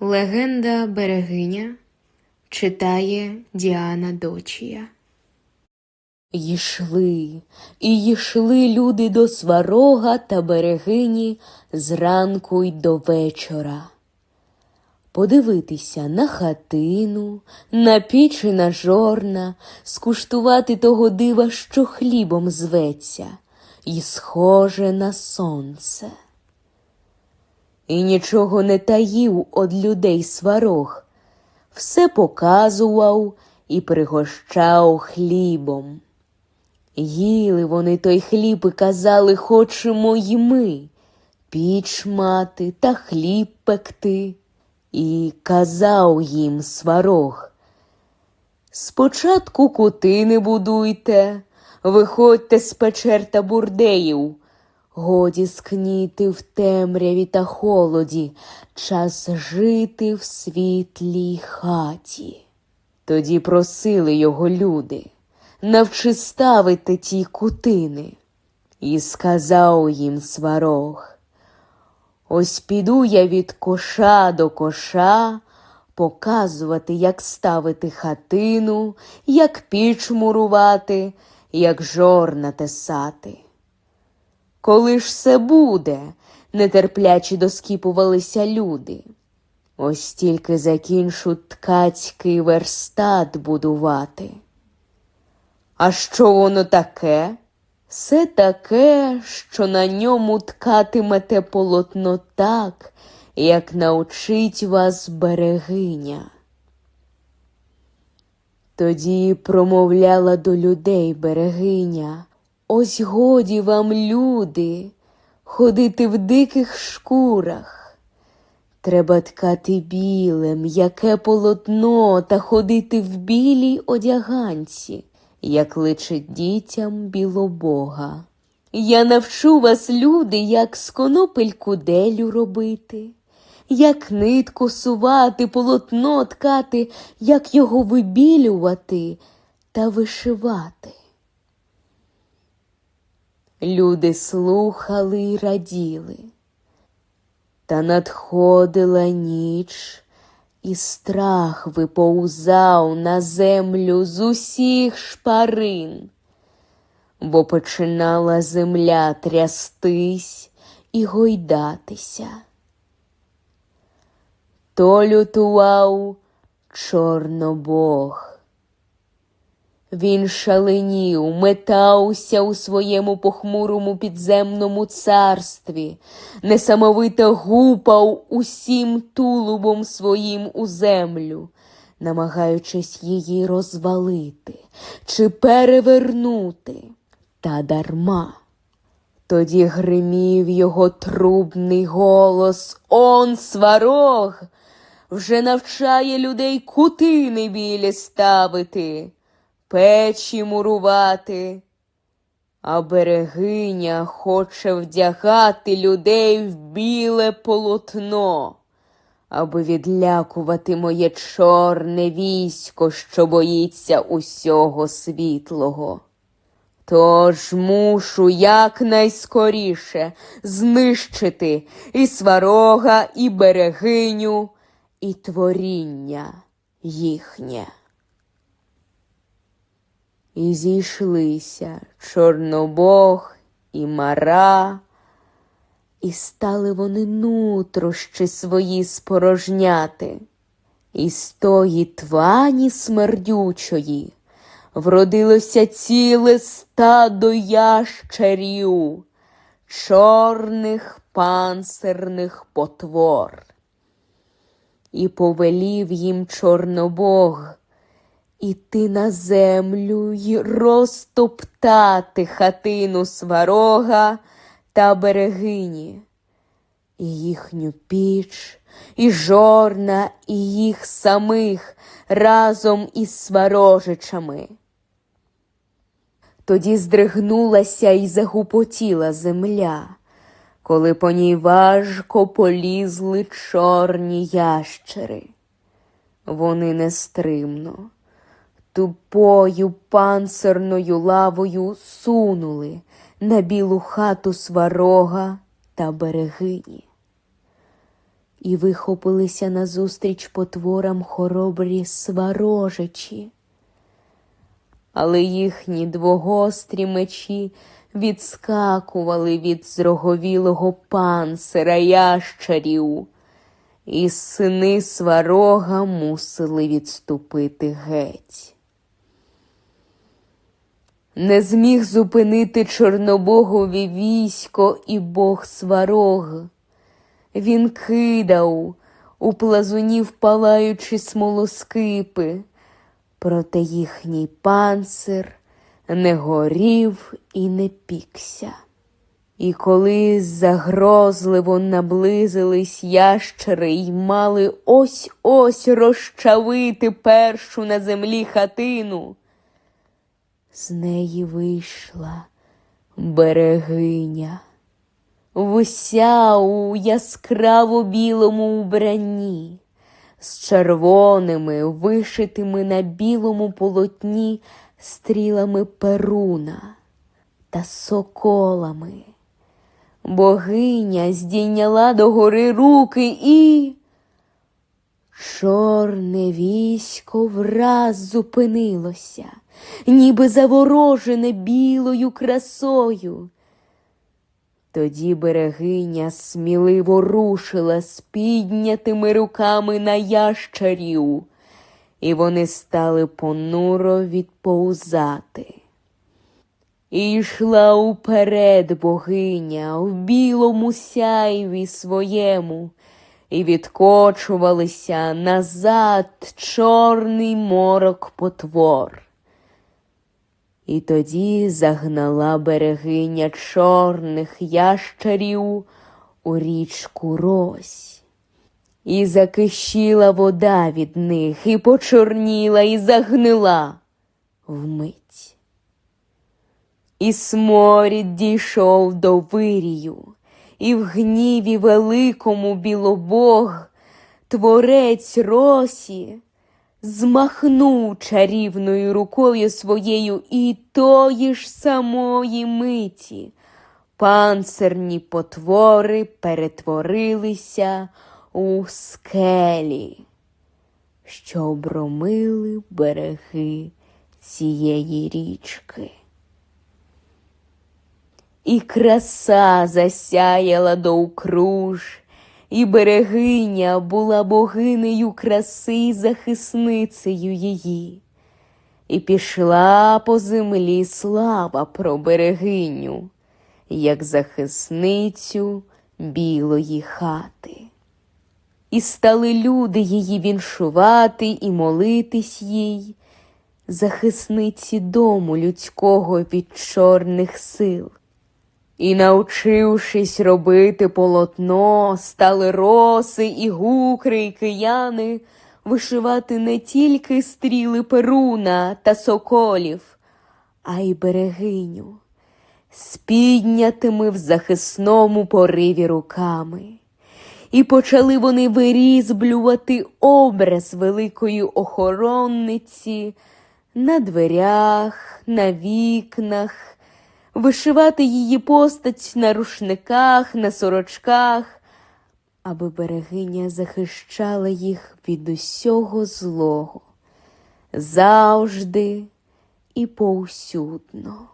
Легенда Берегиня читає Діана Дочія. Йшли, і йшли люди до сварога та берегині зранку й до вечора. Подивитися на хатину, на піч і на жорна, скуштувати того дива, що хлібом зветься, і схоже на сонце. І нічого не таїв од людей сварог, все показував і пригощав хлібом. Їли вони той хліб і казали, хочемо й ми піч мати та хліб пекти. І казав їм сварог. Спочатку кутини будуйте, виходьте з печер та бурдеїв. Годі скніти в темряві та холоді, час жити в світлій хаті. Тоді просили його люди, навчи ставити ті кутини. І сказав їм сварог. Ось піду я від коша до коша, показувати, як ставити хатину, як піч мурувати, як жорна тесати. Коли ж все буде, нетерплячі доскіпувалися люди. Ось тільки закінчу ткацький верстат будувати. А що воно таке? Все таке, що на ньому ткатимете полотно так, як научить вас берегиня. Тоді промовляла до людей берегиня. Ось годі вам, люди, ходити в диких шкурах. Треба ткати біле, м'яке полотно та ходити в білій одяганці, як личить дітям білобога. Я навчу вас, люди, як з конопель куделю робити, як нитку сувати, полотно ткати, як його вибілювати та вишивати. Люди слухали й раділи. Та надходила ніч, і страх виповзав на землю з усіх шпарин, бо починала земля трястись і гойдатися. То лютував Чорнобог. Він шаленів, метався у своєму похмурому підземному царстві, несамовито гупав усім тулубом своїм у землю, намагаючись її розвалити чи перевернути, та дарма. Тоді гримів його трубний голос. Он сварог! Вже навчає людей кутини білі ставити печі мурувати, а берегиня хоче вдягати людей в біле полотно, аби відлякувати моє чорне військо, що боїться усього світлого. Тож мушу якнайскоріше знищити і сварога, і берегиню, і творіння їхнє. І зійшлися Чорнобог і Мара, і стали вони нутрощі свої спорожняти, і з тої твані смердючої вродилося ціле стадо ящерів, чорних панцирних потвор. І повелів їм Чорнобог іти на землю й розтоптати хатину сварога та берегині, і їхню піч, і жорна, і їх самих разом із сварожичами. Тоді здригнулася і загупотіла земля, коли по ній важко полізли чорні ящери. Вони нестримно, тупою панцирною лавою сунули на білу хату сварога та берегині. і вихопилися назустріч потворам хоробрі сварожичі. Але їхні двогострі мечі відскакували від зроговілого панцира ящарів, і сини сварога мусили відступити геть. Не зміг зупинити чорнобогові військо і бог сварог. Він кидав у плазунів палаючі смолоскипи, проте їхній панцир не горів і не пікся. І коли загрозливо наблизились ящери й мали ось ось розчавити першу на землі хатину, з неї вийшла берегиня, вся у яскраво білому убранні, з червоними, вишитими на білому полотні стрілами перуна та соколами. Богиня здійняла догори руки і. Чорне військо враз зупинилося, ніби заворожене білою красою. Тоді берегиня сміливо рушила з піднятими руками на ящарів, і вони стали понуро відповзати. І йшла уперед богиня в білому сяйві своєму, і відкочувалися назад чорний морок потвор. І тоді загнала берегиня чорних ящарів у річку Рось. І закищила вода від них, і почорніла, і загнила вмить. І сморід дійшов до вирію, і в гніві великому білобог, творець росі, змахнув чарівною рукою своєю і тої ж самої миті. Панцирні потвори перетворилися у скелі, що обромили береги цієї річки. І краса засяяла довкруж, і берегиня була богинею краси захисницею її. І пішла по землі слава про берегиню, як захисницю білої хати. І стали люди її віншувати і молитись їй, захисниці дому людського від чорних сил. І, навчившись робити полотно, стали роси і гукри, і кияни вишивати не тільки стріли перуна та соколів, а й берегиню, з піднятими в захисному пориві руками. І почали вони вирізблювати образ великої охоронниці на дверях, на вікнах вишивати її постать на рушниках, на сорочках, аби берегиня захищала їх від усього злого завжди і повсюдно.